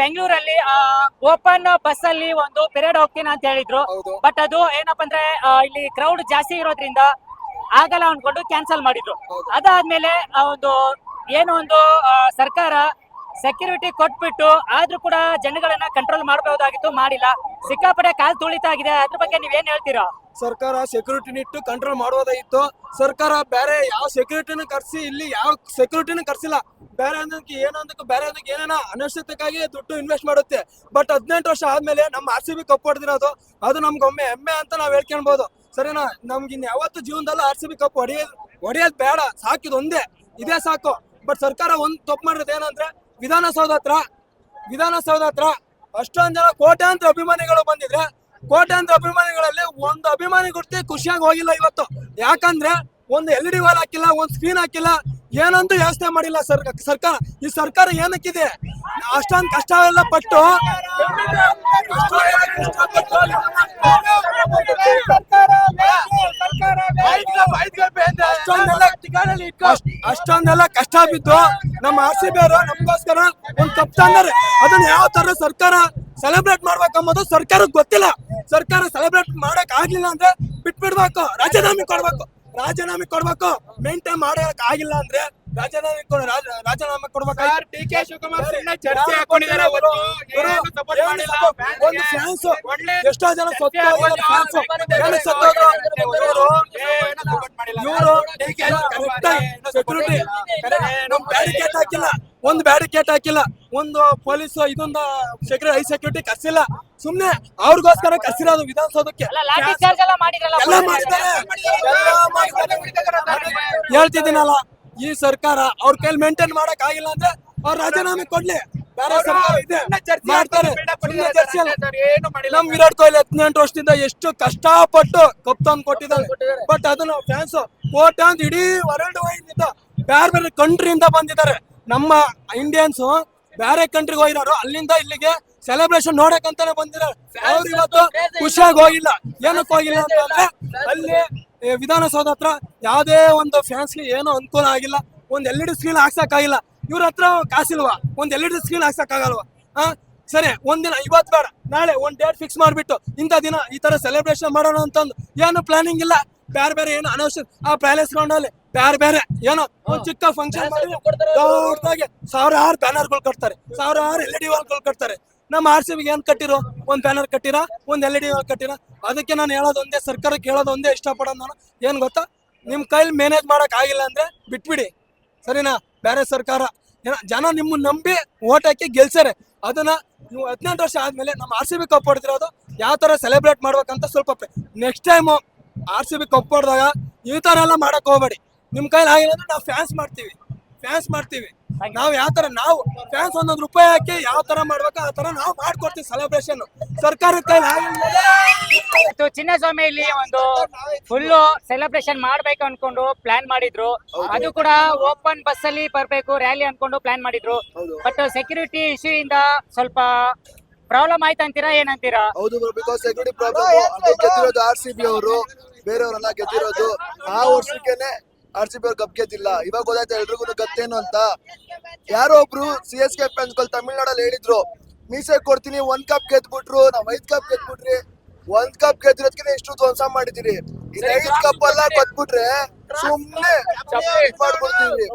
ಬೆಂಗಳೂರಲ್ಲಿ open bus ಅಲ್ಲಿ ಒಂದು ಪೆರೇಡ್ ಹೋಗ್ತೀನಿ ಅಂತ ಹೇಳಿದ್ರು. ಬಟ್ ಅದು ಏನಪ್ಪ ಅಂದ್ರೆ ಇಲ್ಲಿ ಕ್ರೌಡ್ ಜಾಸ್ತಿ ಇರೋದ್ರಿಂದ ಆಗಲ್ಲ ಅನ್ಕೊಂಡು ಕ್ಯಾನ್ಸಲ್ ಮಾಡಿದ್ರು. ಅದಾದ್ಮೇಲೆ ಆ ಒಂದು ಏನೋ ಒಂದು ಸರ್ಕಾರ ಸೆಕ್ಯೂರಿಟಿ ಕೊಟ್ಬಿಟ್ಟು ಆದ್ರೂ ಕೂಡ ಜನಗಳನ್ನ ಕಂಟ್ರೋಲ್ ಮಾಡಬಹುದಾಗಿತ್ತು, ಮಾಡಿಲ್ಲ. ಸಿಕ್ಕಾಪಟ್ಟೆ ಕಾಲ್ ತುಳಿತ ಆಗಿದೆ ಅದ್ರ ಬಗ್ಗೆ ನೀವೇನ್ ಹೇಳ್ತೀರಾ? ಸರ್ಕಾರ ಸೆಕ್ಯೂರಿಟಿನ ಇಟ್ಟು ಕಂಟ್ರೋಲ್ ಮಾಡೋದಾಗಿತ್ತು ಸರ್ಕಾರ ಬೇರೆ ಯಾವ ಸೆಕ್ಯೂರಿಟಿನ ಕರ್ಸಿ ಇಲ್ಲಿ ಯಾವ ಸೆಕ್ಯೂರಿಟಿನ ಕರ್ಸಿಲ್ಲ. ಬೇರೆ ಅನ್ನೋದಕ್ಕೆ ಏನೋದಕ್ಕೆ ಬೇರೆ ಅದಕ್ಕೆ ಏನೇನ ಅನವಶ್ಯಕತೆಗಾಗಿ ದುಡ್ಡು ಇನ್ವೆಸ್ಟ್ ಮಾಡುತ್ತೆ. ಬಟ್ ಹದಿನೆಂಟು ವರ್ಷ ಆದ್ಮೇಲೆ ನಮ್ಮ ಆರ್ ಸಿ ಬಿ ಕಪ್ ಹೊಡೆದಿರೋದು. ಅದು ನಮ್ಗೊಮ್ಮೆ ಹೆಮ್ಮೆ ಅಂತ ನಾವ್ ಹೇಳ್ಕೊಳ್ಬಹುದು ಸರಿನಾ? ನಮ್ಗೆ ಇನ್ ಯಾವತ್ತು ಜೀವನದಲ್ಲೂ ಆರ್ ಸಿ ಬಿ ಕಪ್ ಹೊಡೆಯೋದು ಹೊಡೆಯೋದು ಬೇಡ. ಸಾಕಿದ್ ಒಂದೇ. ಇದೇ ಸಾಕು. ಬಟ್ ಸರ್ಕಾರ ಒಂದ್ ತಪ್ಪು ಮಾಡಿರೋದು ಏನಂದ್ರೆ ವಿಧಾನಸೌಧ ಹತ್ರ ವಿಧಾನಸೌಧ ಹತ್ರ ಅಷ್ಟೊಂದ್ ಜನ ಕೋಟ್ಯಾಂತರ ಅಭಿಮಾನಿಗಳು ಬಂದಿದ್ರೆ, ಕೋಟ್ಯಾಂತರ ಅಭಿಮಾನಿಗಳಲ್ಲಿ ಒಂದು ಅಭಿಮಾನಿ ಗುರ್ತಿ ಖುಷಿಯಾಗಿ ಹೋಗಿಲ್ಲ ಇವತ್ತು. ಯಾಕಂದ್ರೆ ಒಂದು ಎಲ್ ಇ ಡಿ ವಾಲ್ ಹಾಕಿಲ್ಲ, ಒಂದು ಸ್ಕ್ರೀನ್ ಹಾಕಿಲ್ಲ ಏನಂತೂ ವ್ಯವಸ್ಥೆ ಮಾಡಿಲ್ಲ ಸರ್, ಸರ್ಕಾರ. ಈ ಸರ್ಕಾರ ಏನಕ್ಕಿದೆ? ಅಷ್ಟೊಂದು ಕಷ್ಟ ಎಲ್ಲ ಪಟ್ಟು ಅಷ್ಟೊಂದೆಲ್ಲ ಅಷ್ಟ್- ಅಷ್ಟೊಂದೆಲ್ಲ ಕಷ್ಟ ಬಿದ್ದು ನಮ್ಮ ಆರ್ ಸಿ ಬಿ ಅವರು ನಮಗೋಸ್ಕರ ಒಂದು ತಪ್ಪು ಅದನ್ನ ಯಾವ ತರ ಸರ್ಕಾರ ಸೆಲೆಬ್ರೇಟ್ ಮಾಡ್ಬೇಕಂಬುದು ಸರ್ಕಾರಕ್ಕೆ ಗೊತ್ತಿಲ್ಲ. ಸರ್ಕಾರ ಸೆಲೆಬ್ರೇಟ್ ಮಾಡಕ್ ಆಗ್ಲಿಲ್ಲ ಅಂದ್ರೆ ಬಿಟ್ಬಿಡ್ಬೇಕು, ರಾಜೀನಾಮೆ ಕೊಡ್ಬೇಕು. ರಾಜೀನಾಮೆ ಕೊಡ್ಬೇಕು. ಮೇಂಟೈನ್ ಮಾಡಕ್ ಆಗಿಲ್ಲ ಅಂದ್ರೆ ರಾಜೀನಾಮೆ ಕೊಡ ರಾಜ- ರಾಜೀನಾಮೆ ಕೊಡ್ಬೇಕು ಡಿ ಕೆ ಶಿವಕುಮಾರ್ ಚರ್ಚೆ ಹಾಕೊಂಡಿದ್ದಾರೆ. ಒಂದು ಫ್ಯಾನ್ಸ್ ಎಷ್ಟೋ ಜನ ಸತ್ತು ಫ್ಯಾನ್ಸ್ ಏನಕ್ಕೆ ಸತ್ತು ಹೋದ್ರು? ಇವ್ರು ಡಿ ಕೆ ಸೆಕ್ಯೂರಿಟಿ. ನಮ್ ಬ್ಯಾರಿಕೇಡ್ ಹಾಕಿಲ್ಲ. ಒಂದು ಬ್ಯಾರಿಕೇಡ್ ಹಾಕಿಲ್ಲ. ಒಂದು ಪೊಲೀಸ್ ಇದೊಂದು ಸೆಕ್ಯೂರಿಟಿ ಹೈ ಸೆಕ್ಯೂರಿಟಿ ಕರ್ಸಿಲ್ಲ. ಸುಮ್ನೆ ಅವ್ರಿಗೋಸ್ಕರ ಕರ್ಸಿರೋದು ವಿಧಾನಸೌಧಕ್ಕೆ. ಹೇಳ್ತಿದ್ದೀನಲ್ಲ ಈ ಸರ್ಕಾರ ಅವ್ರ ಕೈಲಿ ಮೇಂಟೈನ್ ಮಾಡಕ್ ಆಗಿಲ್ಲ ಅಂದ್ರೆ ಅವ್ರ ರಾಜೀನಾಮೆ ಕೊಡ್ಲಿ. ನಮ್ ವಿರಾಟ್ ಕೊಹ್ಲಿ ಹದಿನೆಂಟು ವರ್ಷದಿಂದ ಎಷ್ಟು ಕಷ್ಟಪಟ್ಟು ಕಪ್ ತಂದು ಕೊಟ್ಟಿದ್ದಾರೆ. ಬಟ್ ಅದನ್ನ ಫ್ಯಾನ್ಸ್ ಕೋಟ್ಯಾಂತ ಇಡೀ ವರ್ಲ್ಡ್ ವೈಡ್ ಇಂದ ಬೇರೆ ಬೇರೆ ಕಂಟ್ರಿಯಿಂದ ಬಂದಿದ್ದಾರೆ. ನಮ್ಮ ಇಂಡಿಯನ್ಸ್ ಬೇರೆ ಕಂಟ್ರಿಗೆ ಹೋಗಿರೋರು ಅಲ್ಲಿಂದ ಇಲ್ಲಿಗೆ ಸೆಲೆಬ್ರೇಷನ್ ನೋಡಕ್ಕಂತಾನೆ ಬಂದಿರೋ ಅವ್ರು ಇವತ್ತು ಖುಷಿಯಾಗಿ ಹೋಗಿಲ್ಲ. ಏನಕ್ಕೆ ಹೋಗಿಲ್ಲ ಅಂತಂದ್ರೆ ಅಲ್ಲಿ. ಏ, ವಿಧಾನಸೌಧ ಹತ್ರ ಯಾವುದೇ ಒಂದು ಫ್ಯಾನ್ಸ್ಗೆ ಏನೋ ಅನುಕೂಲ ಆಗಿಲ್ಲ. ಒಂದ್ ಎಲ್ ಇ ಡಿ ಸ್ಕ್ರೀನ್ ಹಾಕ್ಸಕ್ಕಾಗಿಲ್ಲ. ಇವ್ರ ಹತ್ರ ಕಾಸಿಲ್ವಾ? ಒಂದ್ ಎಲ್ ಇ ಡಿ ಸ್ಕ್ರೀನ್ ಹಾಕ್ಸಕ್ಕಾಗಲ್ವಾ? ಹಾ ಸರಿ ಒಂದಿನ ಇವತ್ ಬೇಡ. ನಾಳೆ ಒಂದ್ ಡೇಟ್ ಫಿಕ್ಸ್ ಮಾಡ್ಬಿಟ್ಟು ಇಂಥ ದಿನ ಈ ತರ ಸೆಲೆಬ್ರೇಷನ್ ಮಾಡೋಣ ಅಂತಂದು ಏನು ಪ್ಲಾನಿಂಗ್ ಇಲ್ಲ. ಬೇರೆ ಬೇರೆ ಏನು ಅನೌನ್ಸ್ ಆ ಪ್ಯಾಲೇಸ್ ಗ್ರೌಂಡ್ ಅಲ್ಲಿ ಬೇರೆ ಬೇರೆ ಏನೋ ಒಂದ್ ಚಿಕ್ಕ ಫಂಕ್ಷನ್ ಮಾಡಿ ದೊಡ್ಡದಾಗಿ ಸಾವಿರಾರು ಬ್ಯಾನರ್ಗಳು ಕಟ್ತಾರೆ. ಸಾವಿರಾರು ಎಲ್ ಇ ಡಿ ವಾಲ್ಗಳು ಕಟ್ತಾರೆ. ನಮ್ಮ ಆರ್ ಸಿ ಬಿಗೆ ಏನ್ ಕಟ್ಟಿರೋ? ಒಂದ್ ಬ್ಯಾನರ್ ಕಟ್ಟಿರ? ಒಂದ್ ಎಲ್ ಇ ಡಿ ಕಟ್ಟಿರ? ಅದಕ್ಕೆ ನಾನು ಹೇಳೋದು ಒಂದೇ, ಸರ್ಕಾರಕ್ಕೆ ಹೇಳೋದು ಒಂದೇ ಇಷ್ಟಪಡೋದು ನಾನು. ಏನ್ ಗೊತ್ತಾ? ನಿಮ್ ಕೈಲಿ ಮ್ಯಾನೇಜ್ ಮಾಡಕ್ ಆಗಿಲ್ಲ ಅಂದ್ರೆ ಬಿಟ್ಬಿಡಿ. ಸರಿನಾ? ಬೇರೆ ಸರ್ಕಾರ. ಜನ ನಿಮ್ಮ ನಂಬಿ ಓಟ್ ಹಾಕಿ ಗೆಲ್ಸಾರೆ ಅದನ್ನ ನೀವು ಹದಿನೆಂಟು ವರ್ಷ ಆದ್ಮೇಲೆ ನಮ್ಮ ಆರ್ ಸಿ ಬಿ ಕಪ್ ಹೊಡೆದಿರೋದು ಯಾವ ತರ ಸೆಲೆಬ್ರೇಟ್ ಮಾಡ್ಬೇಕಂತ ಸ್ವಲ್ಪ next time R C B cup ಹೊಡೆದಾಗ ಈ ತರ ಎಲ್ಲ ಮಾಡಕ್ ಹೋಗ್ಬೇಡಿ. ನಿಮ್ ಕೈಲಿ ಆಗಿಲ್ಲ ಅಂದ್ರೆ ನಾವು ಫ್ಯಾನ್ಸ್ ಮಾಡ್ತೀವಿ. ಫ್ಯಾನ್ಸ್ ಮಾಡ್ತೀವಿ. ನಾವು ಯಾವ ತರ ನಾವು ಫ್ಯಾನ್ಸ್ ಒಂದೊಂದು ರೂಪಾಯಿ ಹಾಕಿ ಯಾವ ತರ ಮಾಡ್ಬೇಕು ಆ ತರ ನಾವು ಮಾಡ್ಕೊಡ್ತೀವಿ ಸೆಲೆಬ್ರೇಷನ್ ಸರ್ಕಾರದ ಕೈಲಿ ಇವತ್ತು ಚಿನ್ನಸ್ವಾಮಿ ಇಲ್ಲಿ ಒಂದು ಫುಲ್ ಸೆಲೆಬ್ರೇಷನ್ ಮಾಡ್ಬೇಕು ಅನ್ಕೊಂಡು ಪ್ಲಾನ್ ಮಾಡಿದ್ರು. ಅದು ಕೂಡ ಓಪನ್ ಬಸ್ ಅಲ್ಲಿ ಬರ್ಬೇಕು ರ್ಯಾಲಿ ಅನ್ಕೊಂಡು ಪ್ಲಾನ್ ಮಾಡಿದ್ರು. ಬಟ್ ಸೆಕ್ಯೂರಿಟಿ ಇಶ್ಯೂ ಇಂದ ಸ್ವಲ್ಪ ಪ್ರಾಬ್ಲಮ್ ಆಯ್ತು ಅಂತೀರಾ ಏನಂತೀರಾ? ಹೌದು ಬಿಕಾಸ್ ಸೆಕ್ಯೂರಿಟಿ ಪ್ರಾಬ್ಲಮ್ ಗೆದ್ದಿರೋದು ಆರ್ ಸಿ ಬಿ ಅವರು ಬೇರೆಯವರೆಲ್ಲ ಗೆದ್ದಿರೋದು ಆ ವರ್ಷಕ್ಕೆನೆ ಆರ್ ಸಿ ಬಿ ಅವ್ರು ಕಪ್ ಗೆದ್ದಿಲ್ಲ ಇವಾಗ ಗೊತ್ತಾಯ್ತು ಎಲ್ರಿಗೂ ಗತ್ತೇನು ಅಂತ? ಯಾರೋ ಒಬ್ರು ಸಿ ಎಸ್ ಕೆ ಫ್ಯಾನ್ಸ್ಗಳು ತಮಿಳ್ನಾಡಲ್ಲಿ ಹೇಳಿದ್ರು ಮೀಸೆ ಕೊಡ್ತೀನಿ ಒಂದ್ ಕಪ್ ಗೆದ್ಬಿಟ್ರು ನಾವ್ ಐದ್ ಕಪ್ ಗೆದ್ಬಿಟ್ರಿ ಒಂದ್ ಕಪ್ ಗೆದ್ದಿರೋದ್ಕಿಂತ ಎಷ್ಟು ಧ್ವಂಸ ಮಾಡಿದಿರಿ. ಇನ್ ಐದ್ ಕಪ್ ಎಲ್ಲ ಕೊಟ್ಬಿಟ್ರೆ ಸುಮ್ನೆ ಮಾಡ್ಬಿಡ್ತೀವಿ.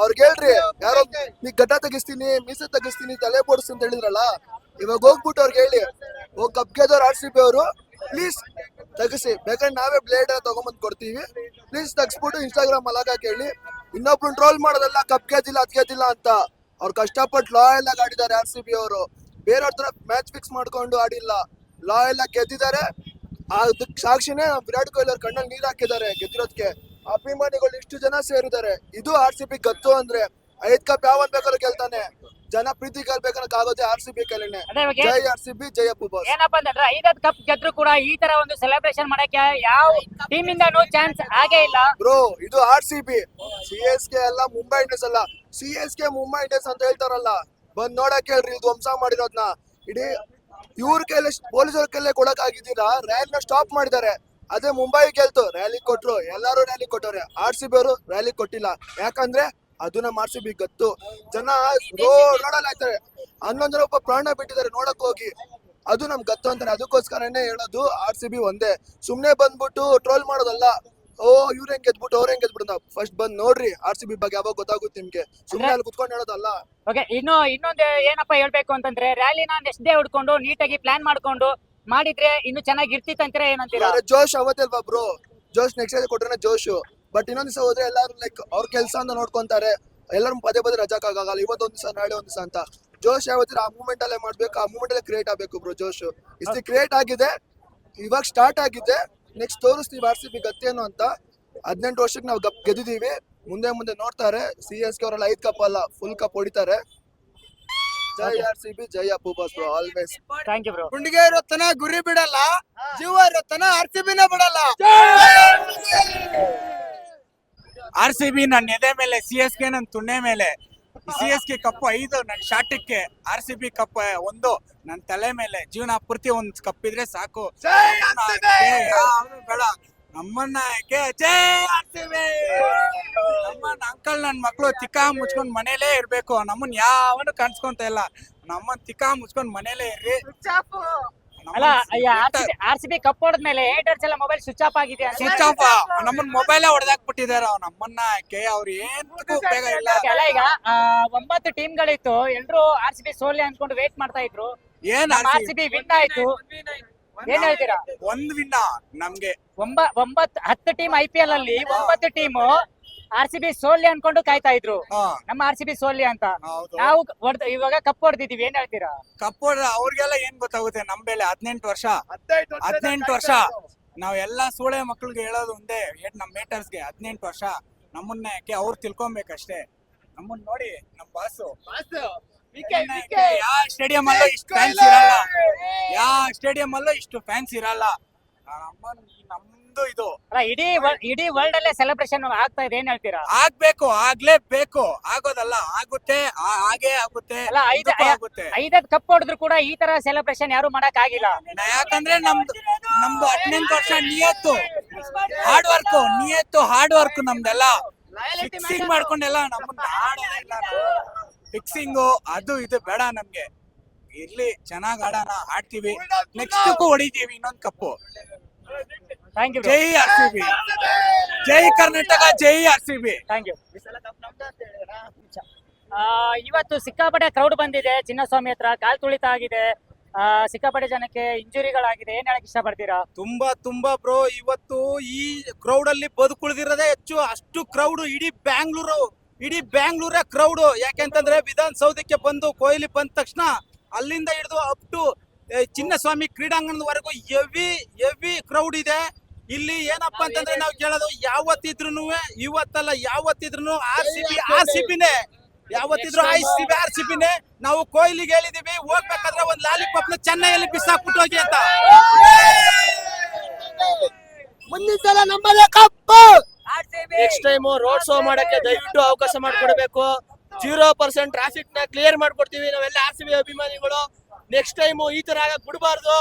ಅವ್ರಿಗೆ ಹೇಳ್ರಿ ಯಾರೋ ನೀ ಗಡ್ಡ ತೆಗಿಸ್ತೀನಿ ಮೀಸೆ ತೆಗಿಸ್ತೀನಿ ತಲೆ ಬೋಡಿಸ್ತೀನಿ ಅಂತ ಹೇಳಿದ್ರಲ್ಲ ಇವಾಗ ಹೋಗ್ಬಿಟ್ಟು ಅವ್ರಿಗೆ ಹೇಳಿ ಹೋಗ್ ಕಪ್ ಗೆದ್ದವ್ರು ಆರ್ ಸಿ ಬಿ ಅವರು ಪ್ಲೀಸ್ ತೆಗಿಸಿ ಬೇಕಂದ್ರೆ ನಾವೇ ಬ್ಲೇಡ್ ತಗೊಂಬಂದ್ ಕೊಡ್ತೀವಿ. ಪ್ಲೀಸ್ ತೆಗಿಸ್ಬಿಟ್ಟು ಇನ್ಸ್ಟಾಗ್ರಾಮ್ ಅಲಗ ಕೇಳಿ. ಇನ್ನೊಬ್ರು ಟ್ರೋಲ್ ಮಾಡೋದಲ್ಲ, ಕಪ್ ಗೆದ್ದಿಲ್ಲ, ಅದ್ ಗೆದ್ದಿಲ್ಲ ಅಂತ. ಅವ್ರು ಕಷ್ಟಪಟ್ಟು ಲಾಯಲ್ ಆಗಿ ಆಡಿದ್ದಾರೆ ಆರ್ ಸಿ ಬಿ ಅವರು ಬೇರೆಯವ್ರ ತರ ಮ್ಯಾಚ್ ಫಿಕ್ಸ್ ಮಾಡ್ಕೊಂಡು ಆಡಿಲ್ಲ. ಲಾಯಲ್ ಆಗಿ ಗೆದ್ದಿದ್ದಾರೆ. ಅದಕ್ಕೆ ಸಾಕ್ಷಿನೇ ವಿರಾಟ್ ಕೊಹ್ಲಿ ಅವ್ರ ಕಣ್ಣಲ್ಲಿ ನೀರ್ ಹಾಕಿದ್ದಾರೆ ಗೆದ್ದಿರೋದಕ್ಕೆ ಅಭಿಮಾನಿಗಳು ಇಷ್ಟು ಜನ ಸೇರಿದ್ದಾರೆ. ಇದು ಆರ್ ಸಿ ಬಿ ಗತ್ತು ಅಂದ್ರೆ. ಐದ್ ಕಪ್ ಯಾವ ಬೇಕಾದ್ರೂ ಗೆಲ್ತಾನೆ. ಜನ ಪ್ರೀತಿ ಗೆಲ್ಬೇಕನ್ನಕ್ ಆಗೋದೇ ಆರ್ ಸಿ ಬಿ ಕೈಲೇನೆ ಜೈ ಆರ್ ಸಿ ಬಿ ಜಯ ಬಾಸ್ ಏನಪ್ಪಾ ಅಂತಂದ್ರೆ ಐದತ್ ಕಪ್ ಗೆದ್ರು ಕೂಡ ಈ ತರ ಒಂದು ಸೆಲೆಬ್ರೇಷನ್ ಮಾಡಕ್ಕೆ ಯಾವ ಟೀಮ್ ಇಂದನೂ ಚಾನ್ಸ್ ಆಗೇ ಇಲ್ಲ. ಬ್ರೋ ಇದು R C B C S K ಅಲ್ಲ ಮುಂಬೈ ಇಂಡಿಯನ್ಸ್ ಅಲ್ಲ. C S K Mumbai Indians ಅಂತ ಹೇಳ್ತಾರಲ್ಲ. ಬಂದ್ ನೋಡಕ್ ಹೇಳ್ರಿ ಇದು ಧ್ವಂಸ ಮಾಡಿರೋದ್ನ. ಇಡೀ ಇವ್ರ ಕೈಲಿ ಪೊಲೀಸರ ಕೈಲೇ ಕೊಡಕ್ ಆಗಿದ್ದೀರಾ ರ್ಯಾಲಿ ನ ಸ್ಟಾಪ್ ಮಾಡಿದ್ದಾರೆ. ಅದೇ ಮುಂಬೈ ಗೆಲ್ತು. ರ್ಯಾಲಿ ಕೊಟ್ರು. ಎಲ್ಲಾರು ರ್ಯಾಲಿ ಕೊಟ್ಟವ್ರೆ. ಆರ್ ಸಿ ಬಿ ಅವರು ರ್ಯಾಲಿ ಕೊಟ್ಟಿಲ್ಲ. ಯಾಕಂದ್ರೆ ಅದು ನಮ್ಮ ಆರ್ ಸಿ ಬಿ ಗತ್ತು ಜನ ನೋಡಲ್ಲ ರೋಡಲ್ಲಿ ಆಯ್ತಾರೆ. ಹನ್ನೊಂದು ಜನ ಒಬ್ಬ ಪ್ರಾಣ ಬಿಟ್ಟಿದ್ದಾರೆ ನೋಡಕ್ ಹೋಗಿ. ಅದು ನಮ್ ಗತ್ತು ಅಂತಾನೆ. ಅದಕ್ಕೋಸ್ಕರನೇ ಹೇಳೋದು ಆರ್ ಸಿ ಬಿ ಒಂದೇ. ಸುಮ್ನೆ ಬಂದ್ಬಿಟ್ಟು ಟ್ರೋಲ್ ಮಾಡೋದಲ್ಲ. ಓ ಇವ್ರ ಹೆಂಗ್ ಗೆದ್ಬಿಟ್ಟು ಅವ್ರ ಹೆಂಗ್ ಗೆದ್ಬಿಟ್ಟು ಫಸ್ಟ್ ಬಂದ್ ನೋಡ್ರಿ ಆರ್ ಸಿ ಬಿ ಬಗ್ಗೆ ಯಾವಾಗ ಗೊತ್ತಾಗುತ್ತೆ ನಿಮ್ಗೆ. ಸುಮ್ನೆ ಅಲ್ಲಿ ಕುತ್ಕೊಂಡು ಹೇಳೋದಲ್ಲ. ಓಕೆ ಇನ್ನು ಇನ್ನೊಂದು ಏನಪ್ಪಾ ಹೇಳ್ಬೇಕು ಅಂತಂದ್ರೆ ರ್ಯಾಲಿನ ನೆಕ್ಸ್ಟ್ ಡೇ ಹುಡ್ಕೊಂಡು ನೀಟಾಗಿ ಪ್ಲಾನ್ ಮಾಡ್ಕೊಂಡು ಮಾಡಿದ್ರೆ ಇನ್ನು ಚೆನ್ನಾಗಿ ಇರ್ತಿತ್ತಂತೀರಾ ಏನಂತೀರಾ ಜೋಶ್ ಅವತ್ತಲ್ವಾ ಬ್ರೋ ಜೋಶ್ ನೆಕ್ಸ್ಟ್ ಡೇ ಕೊಟ್ರೆ ಜೋಶು. ಬಟ್ ಇನ್ನೊಂದ್ ದಿವಸ ಹೋದ್ರೆ ಎಲ್ಲಾರು ಲೈಕ್ ಅವ್ರ ಕೆಲಸ ಅಂತ ನೋಡ್ಕೊಂತಾರೆ. ಎಲ್ಲರೂ ಪದೇ ಪದೇ ರಜಾಕ್ಕಾಗಲ್ಲ ಇವತ್ತೊಂದ್ ದಿವಸ ನಾಳೆ ಒಂದ್ ದಿವಸ ಅಂತ. ಜೋಶ್ ಯಾವತ್ತಿರ ಆ ಮೂಮೆಂಟ್ ಅಲ್ಲೇ ಮಾಡ್ಬೇಕು ಆ ಮೂಮೆಂಟ್ ಅಲ್ಲೇ ಕ್ರಿಯೇಟ್ ಆಗ್ಬೇಕು ಬ್ರೋ ಜೋಶ್. ಇಸ್ತಿ ಕ್ರಿಯೇಟ್ ಆಗಿದೆ. ಇವಾಗ ಸ್ಟಾರ್ಟ್ ಆಗಿದೆ. ನೆಕ್ಸ್ಟ್ ತೋರಿಸ್ತೀವಿ ಆರ್ ಸಿ ಬಿ ಗತ್ತೇನು ಅಂತ. ಹದಿನೆಂಟು ವರ್ಷಕ್ಕೆ ನಾವು ಗಪ್ ಗೆದ್ದಿದೀವಿ. ಮುಂದೆ ಮುಂದೆ ನೋಡ್ತಾರೆ. ಸಿ ಎಸ್ ಕೆ ಅವರೆಲ್ಲ ಐದ್ ಕಪ್ ಅಲ್ಲ ಫುಲ್ ಕಪ್ ಹೊಡಿತಾರೆ. ಜೈ R C B Jai Appu boss bro always thank you bro ಗುಂಡಿಗೆ ಇರೋತನ ಗುರಿ ಬಿಡಲ್ಲ ಜೀವ ಇರೋತನ ಆರ್ ಸಿ ಬಿನೇ ಬಿಡಲ್ಲ. ಆರ್ ಸಿ ಬಿ ನನ್ನ ಎದೆ ಮೇಲೆ ಸಿ ಎಸ್ ಕೆ ನನ್ನ ತುಣ್ಣೆ ಮೇಲೆ ಸಿ ಎಸ್ ಕೆ ಕಪ್ ಐದು ನನ್ನ ಶಾಟಕ್ಕೆ ಆರ್ ಸಿ ಬಿ ಕಪ್ ಒಂದು ನನ್ನ ತಲೆ ಮೇಲೆ ಜೀವನ ಪೂರ್ತಿ ಒಂದ್ ಕಪ್ ಇದ್ರೆ ಸಾಕು. ಬೇಡ ನಮ್ಮನ್ನ ಯಾಕೆ ಜೈ ಆರ್ ಸಿ ಬಿ ನಮ್ಮನ್ನ ಅಂಕಲ್ ನನ್ನ ಮಕ್ಕಳು ತಿಕ್ಕ ಮುಚ್ಕೊಂಡ್ ಮನೇಲೇ ಇರ್ಬೇಕು. ನಮ್ಮನ್ ಯಾವನು ಕಾಣಿಸ್ಕೊಂತ ಇಲ್ಲ. ನಮ್ಮನ್ ತಿಕ್ಕ ಮುಚ್ಕೊಂಡ್ ಮನೇಲೇ ಇರ್ರಿ. ಅಲ್ಲ ಆರ್ ಸಿ ಬಿ ಕಪ್ ಹೊಡೆದ್ಮೇಲೆ ಏಟರ್ಸ್ ಎಲ್ಲ ಮೊಬೈಲ್ ಸ್ವಿಚ್ ಆಫ್ ಆಗಿದೆ. ಸ್ವಿಚ್ ಆಫ್ ನಮ್ಮನ್ ಮೊಬೈಲೇ ಹೊಡೆದಾಕ್ಬಿಟ್ಟಿದಾರ ನಮ್ಮನ್ನ. ಕೆ ಅವ್ರು ಏನ್ ಉಪಯೋಗ ಇಲ್ಲ. ಅಲ್ಲ ಈಗ ಆ, ಒಂಬತ್ತು ಟೀಮ್ ಗಳಿತ್ತು ಎಲ್ರು ಆರ್ ಸಿ ಬಿ ಸೋಲಿ ಅನ್ಕೊಂಡು ವೇಟ್ ಮಾಡ್ತಾ ಇದ್ರು. ಏನ್ ಆರ್ ಸಿ ಬಿ ವಿನ್ ಆಯ್ತು. ಏನ್ ಹೇಳ್ತೀರಾ? ಒಂದ್ ವಿನ್ನ ನಮ್ಗೆ. ಒಂಬ ಒಂಬತ್ ಹತ್ತು ಟೀಮ್ ಐ ಪಿ ಎಲ್ ಅಲ್ಲಿ ಒಂಬತ್ತು ಟೀಮ್ ಆರ್ ಸಿ ಬಿ ಸೋಲಿ ಅನ್ಕೊಂಡು ಕಾಯ್ತಾ ಇದ್ರು. ನಮ್ಮ ಆರ್ ಸಿ ಬಿ ಸೋಲಿ ಅಂತ. ನಾವು ಹೊಡ್ದ್- ಇವಾಗ ಕಪ್ ಹೊಡೆದಿದೀವಿ ಏನ್ ಹೇಳ್ತೀರಾ? ಕಪ್ ಅವ್ರಿಗೆಲ್ಲ ಏನ್ ಗೊತ್ತಾಗುತ್ತೆ? ನಮ್ ಬೆಲೆ ಹದಿನೆಂಟು ವರ್ಷ. ಹದಿನೆಂಟು ವರ್ಷ. ನಾವ್ ಎಲ್ಲಾ ಸೂಳೆ ಮಕ್ಳಿಗೆ ಹೇಳೋದು ಒಂದೇ ಏಟ್ ನಮ್ ಮೇಟರ್ಸ್ಗೆ ಹದಿನೆಂಟು ವರ್ಷ. ನಮ್ಮನ್ನ ಯಾಕೆ ಅವ್ರು ತಿಳ್ಕೊಬೇಕಷ್ಟೇ. ನಮ್ಮನ್ನ ನೋಡಿ ನಮ್ ಬಾಸು. ಯಾವ ಸ್ಟೇಡಿಯಂ ಅಲ್ಲೂ ಇಷ್ಟು ಫ್ಯಾನ್ಸ್ ಇರಲ್ಲ. ಯಾವ ಸ್ಟೇಡಿಯಂ ಅಲ್ಲೂ ಇಷ್ಟು ಫ್ಯಾನ್ಸ್ ಇರಲ್ಲ. ನಮ್ಮನ್ ನಮ್ದು ಇದು. ಅಲ್ಲ ಇಡೀ ಇಡೀ ವರ್ಲ್ಡ್ ಅಲ್ಲೇ ಸೆಲೆಬ್ರೇಷನ್ ಆಗ್ತಾ ಇದೆ ಏನ್ ಹೇಳ್ತೀರಾ? ಆಗ್ಬೇಕು ಆಗ್ಲೇಬೇಕು. ಆಗೋದಲ್ಲ ಆಗುತ್ತೆ ಹಾಗೆ ಹಾಗೇ ಆಗುತ್ತೆ ಅಲ್ಲ, ಐದು- ಇದಕ್ಕೂ ಆಗುತ್ತೆ. ಐದತ್ ಕಪ್ ಹೊಡೆದ್ರು ಕೂಡ ಈ ತರ ಸೆಲೆಬ್ರೇಷನ್ ಯಾರು ಮಾಡಕ್ ಆಗಿಲ್ಲ ನಾ- ಯಾಕಂದ್ರೆ ನಮ್ದು ನಮ್ದು ಹದಿನೆಂಟು ವರ್ಷ ನಿಯತ್ತು. ಹಾರ್ಡ್ ವರ್ಕ್ ನಿಯತ್ತು ಹಾರ್ಡ್ ವರ್ಕ್ ನಮ್ದೆಲ್ಲ. ಫಿಕ್ಸಿಂಗ್ ಮಾಡ್ಕೊಂಡೆಲ್ಲ ನಮ್ಮನ್ನ ಆಡೋದೇ ಇಲ್ಲ ಫಿಕ್ಸಿಂಗು ಅದು ಇದು ಬೇಡ ನಮ್ಗೆ. ಇರ್ಲಿ ಚೆನ್ನಾಗ್ ಆಡೋಣ ಆಡ್ತೀವಿ ನೆಕ್ಸ್ಟ್ ಹೊಡಿತೀವಿ ಇನ್ನೊಂದ್ ಕಪ್ಪು ಥ್ಯಾಂಕ್ ಯು ಜೈ ಆರ್ ಸಿ ಬಿ. ಜೈ ಕರ್ನಾಟಕ ಜೈ R C B. Thank you ಇವತ್ತು ಸಿಕ್ಕಾಪಟ್ಟೆ ಕ್ರೌಡ್ ಬಂದಿದೆ. ಚಿನ್ನಸ್ವಾಮಿ ಹತ್ರ ಕಾಲ್ ತುಳಿತ ಆಗಿದೆ. ಆ, ಸಿಕ್ಕಾಪಟ್ಟೆ ಜನಕ್ಕೆ ಇಂಜುರಿಗಳಾಗಿದೆ ಏನ್ ಹೇಳಕ್ ಇಷ್ಟಪಡ್ತೀರಾ? ತುಂಬಾ ತುಂಬಾ ಬ್ರೋ ಇವತ್ತು ಈ ಕ್ರೌಡ್ ಅಲ್ಲಿ ಬದುಕುಳಿದಿರೋದೇ ಹೆಚ್ಚು. ಅಷ್ಟು ಕ್ರೌಡ್ ಇಡೀ ಬ್ಯಾಂಗ್ಳೂರು ಇಡೀ ಬ್ಯಾಂಗ್ಳೂರೇ ಕ್ರೌಡ್ ಯಾಕೆಂತಂದ್ರೆ ವಿಧಾನಸೌಧಕ್ಕೆ ಬಂದು ಕೊಹ್ಲಿ ಬಂದ ತಕ್ಷಣ ಅಲ್ಲಿಂದ ಹಿಡಿದು ಅಪ್ ಟು ಚಿನ್ನಸ್ವಾಮಿ ಕ್ರೀಡಾಂಗಣದವರೆಗೂ ಎವಿ ಎವಿ ಕ್ರೌಡ್ ಇದೆ. ಇಲ್ಲಿ ಏನಪ್ಪ ಅಂತಂದ್ರೆ ನಾವು ಕೇಳೋದು ಯಾವತ್ತಿದ್ರು ಇವತ್ತಲ್ಲ ಯಾವತ್ತಿದ್ರು R C B R C ಬಿನೇ ಯಾವತ್ತಿದ್ರು I C B R C ಬಿನೇ ನಾವು ಕೊಹ್ಲಿಗೆ ಹೇಳಿದೀವಿ ಹೋಗ್ಬೇಕಾದ್ರೆ ಒಂದ್ ಲಾಲಿಪಾಪ್ನ ಚೆನ್ನೈಯಲ್ಲಿ ಬಿಸಾಕ್ಬಿಟ್ಟು ಹೋಗಿ ಅಂತ. ಮುಂದಿನ ಸಲ ನಮ್ಮಲ್ಲೇ cup. Next time road show ಮಾಡಕ್ಕೆ ದಯವಿಟ್ಟು ಅವಕಾಶ ಮಾಡ್ಕೊಡ್ಬೇಕು. ಜೀರೋ ಪರ್ಸೆಂಟ್ ಟ್ರಾಫಿಕ್ನ ಕ್ಲಿಯರ್ ಮಾಡ್ಕೊಡ್ತೀವಿ. ನಾವೆಲ್ಲ ಆರ್ ಸಿ ಬಿ ಅಭಿಮಾನಿಗಳು. ನೆಕ್ಸ್ಟ್ ಟೈಮ್ ಈ ತರ ಆಗಕ್ ಬಿಡಬಾರ್ದು.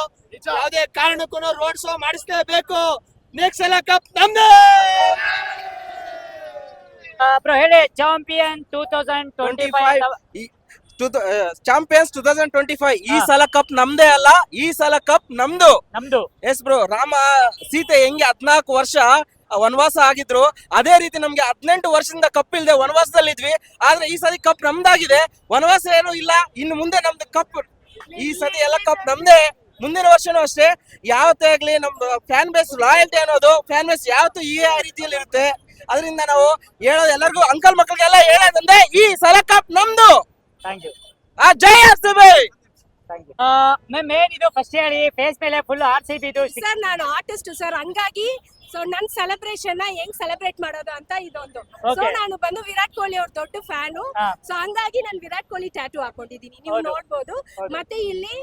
ಯಾವುದೇ ಕಾರಣಕ್ಕೂ ರೋಡ್ ಶೋ ಮಾಡಿಸ್ಲೇಬೇಕು ನೆಕ್ಸ್ಟ್ ಸಲ ಕಪ್ ನಮ್ದೇ! ಬ್ರೋ ಹೇಳಿ champion two thousand twenty five champions two thousand twenty five ಈ ಸಲ ಕಪ್ ನಮ್ದೇ ಅಲ್ಲ ಈ ಸಲ ಕಪ್ ನಮ್ದು. ನಮ್ದು. S bro. ರಾಮ ಸೀತೆ ಹೆಂಗೆ ಹದ್ನಾಲ್ಕು ವರ್ಷ ವನವಾಸ ಆಗಿದ್ರು ಅದೇ ರೀತಿ ನಮ್ಗೆ ಹದಿನೆಂಟು ವರ್ಷದಿಂದ ಕಪ್ ಇಲ್ದೆ ವನವಾಸದಲ್ಲಿದ್ವಿ. ಆದ್ರೆ ಈ ಸರಿ ಕಪ್ ನಮ್ದಾಗಿದೆ. ವನವಾಸ ಏನು ಇಲ್ಲ. ಇನ್ನು ಮುಂದೆ ನಮ್ದು ಕಪ್ ಈ ಸತಿ ಎಲ್ಲ ಕಪ್ ನಮ್ದೇ. ಮುಂದಿನ ವರ್ಷನೂ ಅಷ್ಟೇ ಯಾವತ್ತೇ ಆಗ್ಲಿ ನಮ್ಮ ಫ್ಯಾನ್ ಬೇಸ್ ಲಾಯಲ್ಟಿ ಅನ್ನೋದು ಫ್ಯಾನ್ ಬೇಸ್ ಯಾವತ್ತು ಈ ರೀತಿಯಲ್ಲಿ ಇರುತ್ತೆ. ಅದರಿಂದ ನಾವು ಹೇಳೋದು ಎಲ್ಲರಿಗೂ ಅಂಕಲ್ ಮಕ್ಕಳಿಗೆಲ್ಲ ಹೇಳೋದಂದ್ರೆ ಈ ಸಲ ಕಪ್ ನಮ್ದು. ಥ್ಯಾಂಕ್ ಯು ಆ ಜೈ R C B thank you ma'am ಏನಿದು ಫಸ್ಟ್ ಹೇಳಿ ಫೇಸ್ ಮೇಲೆ ಫುಲ್ ಆರ್ಸಿಬಿ ಸಿ ಬಿ ಇದು ಸರ್ ನಾನು ಆರ್ಟಿಸ್ಟ್ ಸರ್ ಹಂಗಾಗಿ ಸೊ ನನ್ ಸೆಲೆಬ್ರೇಷನ್ನ ಹೆಂಗ್ ಸೆಲೆಬ್ರೇಟ್ ಮಾಡೋದು ಅಂತ ಇದೊಂದು. ಸೊ ನಾನು ಬಂದು ವಿರಾಟ್ ಕೊಹ್ಲಿ ಅವ್ರ ದೊಡ್ಡ ಫ್ಯಾನು. ಸೊ ಹಂಗಾಗಿ ನಾನು ವಿರಾಟ್ ಕೊಹ್ಲಿ ಟ್ಯಾಟೂ ಹಾಕೊಂಡಿದೀನಿ ನೀವು. ನೋಡ್ಬೋದು. ಮತ್ತೆ ಇಲ್ಲಿ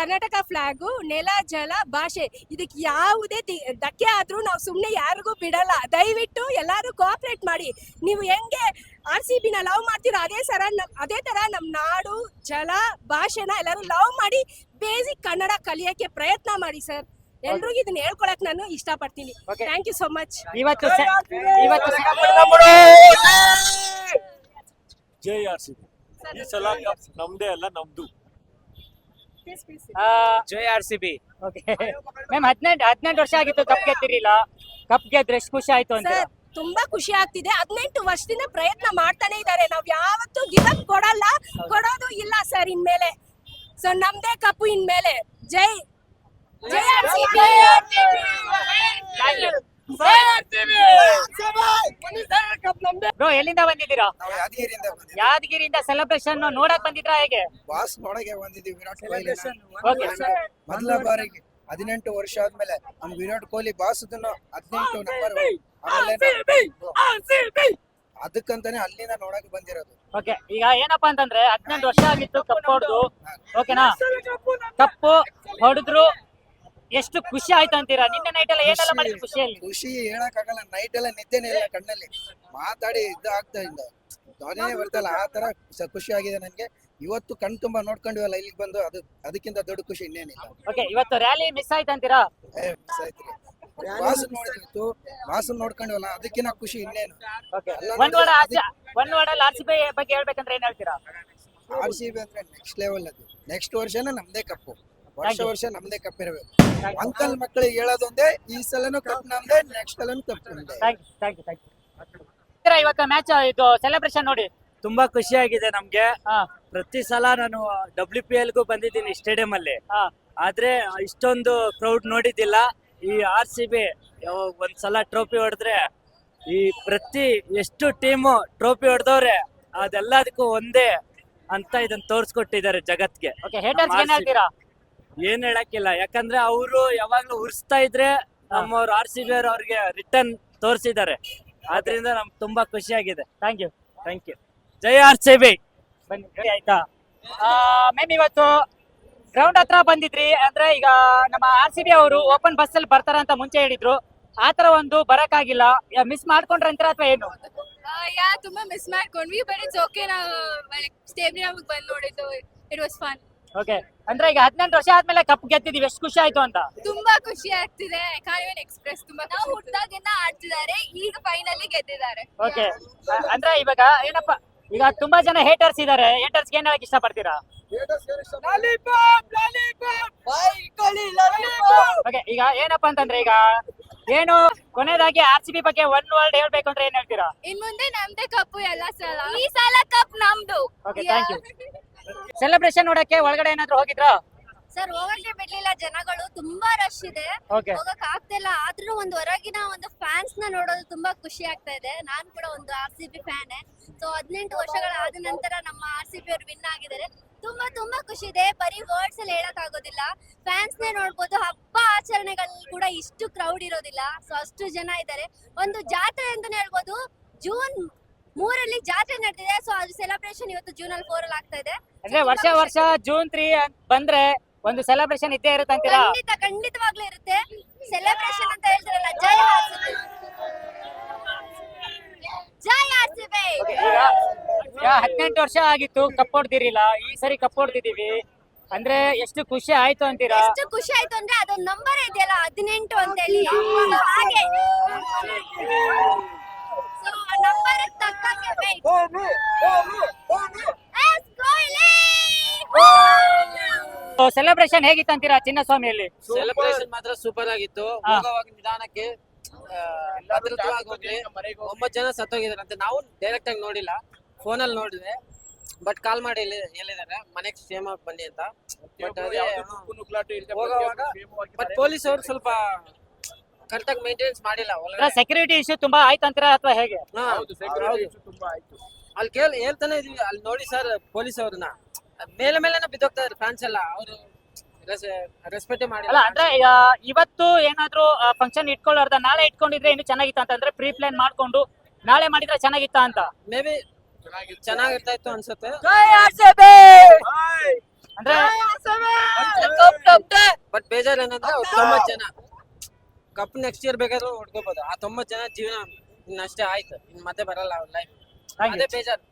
ಕರ್ನಾಟಕ ಫ್ಲಾಗು ನೆಲ ಜಲ ಭಾಷೆ. ಇದಕ್ಕೆ ಯಾವುದೇ ದಿ- ಧಕ್ಕೆ ಆದ್ರೂ ನಾವು ಸುಮ್ಮನೆ ಯಾರಿಗೂ ಬಿಡಲ್ಲ. ದಯವಿಟ್ಟು ಎಲ್ಲರೂ ಕೋಆಪರೇಟ್ ಮಾಡಿ. ನೀವು ಹೆಂಗೆ ಆರ್ ಸಿ ಬಿನ ಲವ್ ಮಾಡ್ತೀರೋ ಅದೇ ಸರ ನಮ್ ಅದೇ ತರ ನಮ್ಮ ನಾಡು ಜಲ ಭಾಷೆನ ಎಲ್ಲರೂ ಲವ್ ಮಾಡಿ ಬೇಸಿಕ್ ಕನ್ನಡ ಕಲಿಯಕ್ಕೆ ಪ್ರಯತ್ನ ಮಾಡಿ ಸರ್. ಎಲ್ರಿಗೂ ಇದನ್ನ ಹೇಳ್ಕೊಳಕ್ ನಾನು ಇಷ್ಟಪಡ್ತೀನಿ. ಥ್ಯಾಂಕ್ ಯು ಸೋ ಮಚ್ ಇವತ್ತು ಜೈ ಆರ್ ಸಿ ಬಿ ಈ ಸಲ ನಮ್ದೇ ಅಲ್ಲ ನಮ್ದು. ಜೈ R C B. Okay ma'am ಹದಿನೆಂಟು ಹದಿನೆಂಟು ವರ್ಷ ಆಗಿತ್ತು ಕಪ್ ಗೆದ್ದಿರಿಲ್ಲ ಕಪ್ ಗೆದ್ರೆ ಎಷ್ಟು ಖುಷಿ ಆಯ್ತು ಅಂತ. ಸರ್ ತುಂಬಾ ಖುಷಿ ಆಗ್ತಿದೆ. ಹದಿನೆಂಟು ವರ್ಷದಿಂದ ಪ್ರಯತ್ನ ಮಾಡ್ತಾನೆ ಇದ್ದಾರೆ. ನಾವ್ ಯಾವತ್ತೂ ಗಿವಪ್ ಕೊಡಲ್ಲ. ಕೊಡೋದು ಇಲ್ಲ ಸರ್ ಇನ್ಮೇಲೆ. ಸೊ ನಮ್ದೇ ಕಪ್ಪು ಇನ್ಮೇಲೆ. ಜೈ ಜೈ RCB! ಬ್ರೋ ಎಲ್ಲಿಂದ ಬಂದಿದ್ದೀರಾ? ನಾವು ಯಾದಗಿರಿಯಿಂದ ಬಂದಿದ್ದೀವಿ. ಯಾದಗಿರಿಯಿಂದ ಸೆಲೆಬ್ರೇಷನ್ ನೋಡಕ್ ಬಂದಿದ್ರಾ ಹೇಗೆ? ಬಾಸ್ ನೋಡಕ್ಕೆ ಬಂದಿದ್ದೀವಿ ವಿರಾಟ್ ಕೊಹ್ಲಿ ಓಕೆ ಮೊದಲ ಬಾರಿಗೆ ಹದಿನೆಂಟು ವರ್ಷ ಆದ್ಮೇಲೆ ನಮ್ ವಿರಾಟ್ ಕೊಹ್ಲಿ ಬಾಸ್ ಹದಿನೆಂಟು ನಂಬರ್ ಆಮೇಲೆ ಅದಕ್ಕಂತಾನೆ ಅಲ್ಲಿಂದ ನೋಡಕ್ ಬಂದಿರೋದು. ಓಕೆ ಈಗ ಏನಪ್ಪಾ ಅಂತಂದ್ರೆ ಹದಿನೆಂಟು ವರ್ಷ ಆಗಿತ್ತು ಕಪ್ ಹೊಡೆದು. ಓಕೆನಾ ಕಪ್ಪು ಹೊಡೆದ್ರು ಎಷ್ಟು ಖುಷಿ ಆಯ್ತು ಅಂತೀರಾ? ನಿನ್ನೆ ನೈಟ್ ಎಲ್ಲ ಏನೆಲ್ಲ ಮಾಡಿದ್ರು ಖುಷಿಯಲ್ಲಿ? ಖುಷಿ ಹೇಳಕ್ ಆಗಲ್ಲ ನೈಟ್ ಎಲ್ಲ ನಿದ್ದೆನೇ ಇಲ್ಲ ಕಣ್ಣಲ್ಲಿ. ಮಾತಾಡಿ ಇದು ಆಗ್ತಾ ಇದ್ದ ಧ್ವನಿನೇ ಬರ್ತಲ್ಲ. ಆ ತರ ಸ- ಖುಷಿ ಆಗಿದೆ ನನ್ಗೆ. ಇವತ್ತು ಕಣ್ ತುಂಬಾ ನೋಡ್ಕೊಂಡಿವಲ್ಲ ಇಲ್ಲಿಗೆ ಬಂದು ಅದು ಅದಕ್ಕಿಂತ ದೊಡ್ಡ ಖುಷಿ ಇನ್ನೇನಿಲ್ಲ. ಓಕೆ ಇವತ್ತು ರ್ಯಾಲಿ ಮಿಸ್ ಆಯ್ತು ಅಂತೀರಾ? ಏ, ನೋಡಿದ್ರಿತ್ತು ಬಾಸ್ ನೋಡ್ಕೊಂಡಿವಲ್ಲ ಅದಕ್ಕಿಂತ ಖುಷಿ ಇನ್ನೇನು. ಓಕೆ ಎಲ್ಲ ಒಂದ್ ವಾರ ಆಚೆ ಒಂದ್ ವಾರ್ಡಲ್ಲಿ ಆರ್ ಸಿ ಬಿ ಬಗ್ಗೆ ಹೇಳ್ಬೇಕಂದ್ರೆ ಏನ್ ಹೇಳ್ತೀರಾ? ಆರ್ ಸಿ ಬಿ ಅಂದ್ರೆ ನೆಕ್ಸ್ಟ್ ಲೆವೆಲ್ ಅದು. ನೆಕ್ಸ್ಟ್ ವರ್ಷನ ನಮ್ದೇ ಕಪ್ಪು ವರ್ಷ ವರ್ಷ ನಮ್ದೇ ಕಪ್ ಇರಬೇಕು. ಅಂಕಲ್ ಮಕ್ಕಳಿಗೆ ಹೇಳೋದೊಂದೇ ಈ ಸಲನು ಕಪ್ ನಮ್ದೇ ನೆಕ್ಸ್ಟ್ ಸಲನು ಕಪ್ ನಮ್ದೇ. Thank you thank you thank you ಇವತ್ತು ಮ್ಯಾಚ್ ಇದು ಸೆಲೆಬ್ರೇಷನ್ ನೋಡಿ? ತುಂಬಾ ಖುಷಿ ಆಗಿದೆ ನಮ್ಗೆ. ಪ್ರತಿ ಸಲ ನಾನು ಡಬ್ಲ್ಯೂ ಪಿ ಎಲ್ಗೂ ಬಂದಿದ್ದೀನಿ ಸ್ಟೇಡಿಯಂ ಅಲ್ಲಿ ಹಾ. ಆದ್ರೆ ಇಷ್ಟೊಂದು ಕ್ರೌಡ್ ನೋಡಿದ್ದಿಲ್ಲ. ಈ ಆರ್ ಸಿ ಬಿ ಒಂದ್ಸಲ ಟ್ರೋಫಿ ಹೊಡೆದ್ರೆ ಈ ಪ್ರತಿ ಎಷ್ಟು ಟೀಮು ಟ್ರೋಫಿ ಹೊಡೆದವ್ರೆ ಅದೆಲ್ಲದಕ್ಕೂ ಒಂದೇ ಅಂತ ಇದನ್ನ ತೋರಿಸ್ಕೊಟ್ಟಿದ್ದಾರೆ ಜಗತ್ಗೆ. ಏನ್ ಹೇಳಕ್ಕಿಲ್ಲ. ಯಾಕಂದ್ರೆ ಅವರು ಯಾವಾಗ್ಲೂ ಉರ್ಸ್ತಾ ಇದ್ರೆ ನಮ್ಮವ್ರು ಆರ್ ಸಿ ಬಿ ಅವ್ರು ಅವ್ರಿಗೆ ರಿಟರ್ನ್ ತೋರಿಸಿದ್ದಾರೆ. ಆದ್ರಿಂದ ನಮ್ ತುಂಬಾ ಖುಷಿ ಆಗಿದೆ. ಥ್ಯಾಂಕ್ ಯು ಥ್ಯಾಂಕ್ ಯು ಜೈ ಆರ್ ಸಿ ಬಿ ಬನ್ನಿ ಆಯ್ತಾ? ಮ್ಯಾಮ್ ಇವತ್ತು ಗ್ರೌಂಡ್ ಹತ್ರ ಬಂದಿದ್ರಿ. ಅಂದ್ರೆ ಈಗ ನಮ್ಮ ಆರ್ ಸಿ ಬಿ ಅವರು ಓಪನ್ ಬಸ್ ಅಲ್ಲಿ ಬರ್ತಾರ ಅಂತ ಮುಂಚೆ ಹೇಳಿದ್ರು. ಆತರ ಒಂದು ಬರಕ್ಕಾಗಿಲ್ಲ. ಮಿಸ್ ಮಾಡ್ಕೊಂಡ್ರ ಅಂತೀರ ಅಥವಾ ಏನು? ಯಾ, ತುಂಬಾ ಮಿಸ್ ಮಾಡ್ಕೊಂಡ್ವಿ ಬಟ್ ಇಟ್ಸ್ ಓಕೆ ನಾವು ಸ್ಟೇಡಿಯಂ ಬಂದು ನೋಡಿದ್ದು. ಇಟ್ ವಾಸ್ ಫನ್ ಓಕೆ ಅಂದ್ರೆ ಈಗ ಹದಿನೆಂಟು ವರ್ಷ ಆದ್ಮೇಲೆ ಕಪ್ ಗೆದ್ದಿದೀವಿ ಎಷ್ಟು ಖುಷಿ ಆಯ್ತು ಅಂತ? ತುಂಬಾ ಖುಷಿ ಆಗ್ತಿದೆ. ಕಾನ್ವೆನ್ ಎಕ್ಸ್ಪ್ರೆಸ್ ತುಂಬಾ. ನಾವು ಆಡ್ತಿದ್ದಾರೆ. ಈಗ ಫೈನಲಿ ಗೆದ್ದಿದ್ದಾರೆ. ಓಕೆ ಅಂದ್ರೆ ಇವಾಗ ಏನಪ್ಪ ಈಗ ತುಂಬಾ ಜನ ಹೇಟರ್ಸ್ ಇದಾರೆ. ಹೇಟರ್ಸ್ ಏನ್ ಹೇಳಕ್ ಇಷ್ಟಪಡ್ತೀರಾ? ಓಕೆ ಈಗ ಏನಪ್ಪಾ ಅಂತಂದ್ರೆ ಈಗ ಏನು ಕೊನೆದಾಗಿ ಆರ್ ಸಿ ಬಿ ಬಗ್ಗೆ ಒನ್ ವರ್ಲ್ಡ್ ಹೇಳ್ಬೇಕು ಅಂದ್ರೆ ಏನ್ ಹೇಳ್ತೀರಾ? ಇನ್ ಮುಂದೆ ನಮ್ದೇ ಕಪ್ಪು ಎಲ್ಲ ಸಲ. ಈ ಸಲ ಕಪ್ ನಮ್ದು. ಓಕೆ ಥ್ಯಾಂಕ್ ಯು ಸೆಲೆಬ್ರೇಷನ್ ನೋಡಕ್ಕೆ ಒಳಗಡೆ ಏನಾದ್ರು ಹೋಗಿದ್ರಾ? ಸರ್ ಹೋಗಕ್ಕೆ ಬಿಡ್ಲಿಲ್ಲ. ಜನಗಳು ತುಂಬಾ ರಶ್ ಇದೆ. ಹೋಗಕ್ ಆಗ್ತಿಲ್ಲ ಆದ್ರೂ ಒಂದು ಹೊರಗಿನ ಒಂದು ಫ್ಯಾನ್ಸ್ನ ನೋಡೋದು ತುಂಬಾ ಖುಷಿ ಆಗ್ತಾ ಇದೆ. ನಾನ್ ಕೂಡ ಒಂದು R C B fan so ಹದಿನೆಂಟು ವರ್ಷಗಳಾದ ನಂತರ ನಮ್ಮ ಆರ್ ಸಿ ಬಿ ಅವ್ರು ವಿನ್ ಆಗಿದ್ದಾರೆ. ತುಂಬಾ ತುಂಬಾ ಖುಷಿ ಇದೆ. ಬರೀ ವರ್ಡ್ಸ್ ಅಲ್ಲಿ ಹೇಳಕ್ ಆಗೋದಿಲ್ಲ. ಫ್ಯಾನ್ಸ್ ನೇ ನೋಡ್ಬೋದು. ಹಬ್ಬ ಆಚರಣೆಗಳಲ್ಲಿ ಕೂಡ ಇಷ್ಟು ಕ್ರೌಡ್ ಇರೋದಿಲ್ಲ. ಸೊ ಅಷ್ಟು ಜನ ಇದ್ದಾರೆ. ಒಂದು ಜಾತ್ರೆ ಅಂತಾನೆ ಹೇಳ್ಬೋದು. ಜೂನ್ ಮೂರಲ್ಲಿ ಜಾತ್ರೆ ನಡೆದಿದೆ ಸೊ ಅದು ಸೆಲೆಬ್ರೇಷನ್ ಇವತ್ತು ಜೂನ್ ಅಲ್ಲಿ ಫೋರ್ ಅಲ್ಲಿ ಆಗ್ತಾ ಇದೆ. ಅಂದ್ರೆ ವರ್ಷ ವರ್ಷ ಜೂನ್ ತ್ರೀ ಬಂದ್ರೆ ಒಂದು ಸೆಲೆಬ್ರೇಷನ್ ಇದ್ದೇ ಇರುತ್ತೆ ಅಂತೀರಾ? ಖಂಡಿತ ಖಂಡಿತವಾಗ್ಲೂ ಇರುತ್ತೆ. ಸೆಲೆಬ್ರೇಷನ್ ಅಂತ ಹೇಳ್ತಾರಲ್ಲ ಜೈ ಆರ್ಸಿಬಿ ಜೈ ಆರ್ಸಿಬಿ ಹದಿನೆಂಟು ವರ್ಷ ಆಗಿತ್ತು ಕಪ್ ಹೊಡ್ದಿರಿಲ್ಲ. ಈ ಸರಿ ಕಪ್ ಹೊಡ್ದಿದೀವಿ. ಅಂದ್ರೆ ಎಷ್ಟು ಖುಷಿ ಆಯ್ತು ಅಂತೀರಾ? ಎಷ್ಟು ಖುಷಿ ಆಯ್ತು ಅಂದ್ರೆ ಅದೊಂದು ನಂಬರ್ ಇದೆಯಲ್ಲ ಹದಿನೆಂಟು ಅಂತ ಹೇಳಿ. ಹಾಗೆ. ನಂಬರ್ ತಕ್ಕಂಗೆ ಸೆಲೆಬ್ರೇಷನ್ ಹೇಗಿತ್ತು ಅಂತೀರಾ ಚಿನ್ನಸ್ವಾಮಿಯಲ್ಲಿ? ಸೆಲೆಬ್ರೇಷನ್ ಮಾತ್ರ ಸೂಪರ್ ಆಗಿತ್ತು. ಹೋಗೋವಾಗ ನಿಧಾನಕ್ಕೆ ಒಂಬತ್ ಭದ್ರತವಾಗಿ ಹೋಗ್ಲಿ. ಒಂಬತ್ತು ಜನ ಸತ್ತೋಗಿದಾರೆ ಅಂತ ನಾವು ಡೈರೆಕ್ಟ್ ಆಗಿ ನೋಡಿಲ್ಲ. ಫೋನಲ್ಲಿ ನೋಡಿದೆ. ಬಟ್ ಕಾಲ್ ಮಾಡಿ ಹೇಳಿ- ಹೇಳಿದಾರೆ ಮನೆಗೆ ಸೇಮ್ ಆಗಿ ಬನ್ನಿ ಅಂತ. ಬಟ್ ಹೋಗೋವಾಗ ಬಟ್ ಪೊಲೀಸ್ ಅವರು ಸ್ವಲ್ಪ ಕರೆಕ್ಟ್ ಆಗಿ ಮೇಂಟೆನೆನ್ಸ್ ಮಾಡಿಲ್ಲ ಒಳಗಡೆ ಸೆಕ್ಯೂರಿಟಿ ಇಶ್ಯೂ ತುಂಬಾ ಆಯ್ತು ಅಂತೀರಾ ಅಥವಾ ಹೇಗೆ ಹಾ, ಹೌದು. ಅಲ್ಲಿ ಕೇಳಿ ಹೇಳ್ತಾನೆ ಇದೀವಿ ಅಲ್ಲಿ ನೋಡಿ ಸರ್ ಪೊಲೀಸ್ ಅವ್ರನ್ನ ಮೇಲೆ ಮೇಲೆನ ಬಿದ್ದೋಗ್ತಾ ಇದ್ರು ಫ್ಯಾನ್ಸ್ ಎಲ್ಲ ಅವರು ರೆಸ್ಪೆಕ್ಟ್ ಅಲ್ಲ ಮಾಡಿಲ್ಲ ಅಂದ್ರೆ ಇವತ್ತು ಏನಾದ್ರು ಫಂಕ್ಷನ್ ಇಟ್ಕೊಳ್ಳಾರ್ದ ನಾಳೆ ಇಟ್ಕೊಂಡಿದ್ರೆ ಇನ್ನು ಚೆನ್ನಾಗಿತ್ತ ಅಂತಂದ್ರೆ ಪ್ರೀ ಪ್ಲಾನ್ ಮಾಡ್ಕೊಂಡು ನಾಳೆ ಮಾಡಿದ್ರೆ ಚೆನ್ನಾಗಿತ್ತ ಅಂತ ಮೇ ಬಿ ಚೆನ್ನಾಗಿರ್ತಾ ಇತ್ತು ಅನ್ಸುತ್ತೆ ಅಂದ್ರೆ ಬಟ್ ಬೇಜಾರ್ ಏನಂದ್ರೆ ತುಂಬಾ ಚೆನ್ನಾಗಿ ಜನ ಕಪ್ ನೆಕ್ಸ್ಟ್ ಇಯರ್ ಬೇಕಾದ್ರೂ ಹೊಡ್ಕೋಬಹುದು ಆ ತೊಂಬತ್ ಜನ ಜೀವನ ಇನ್ನಷ್ಟೇ ಆಯ್ತು. ಇನ್ ಮತ್ತೆ ಬರಲ್ಲ ಅವ್ರ ಲೈಫ್. ಅದೇ ಬೇಜಾರ್.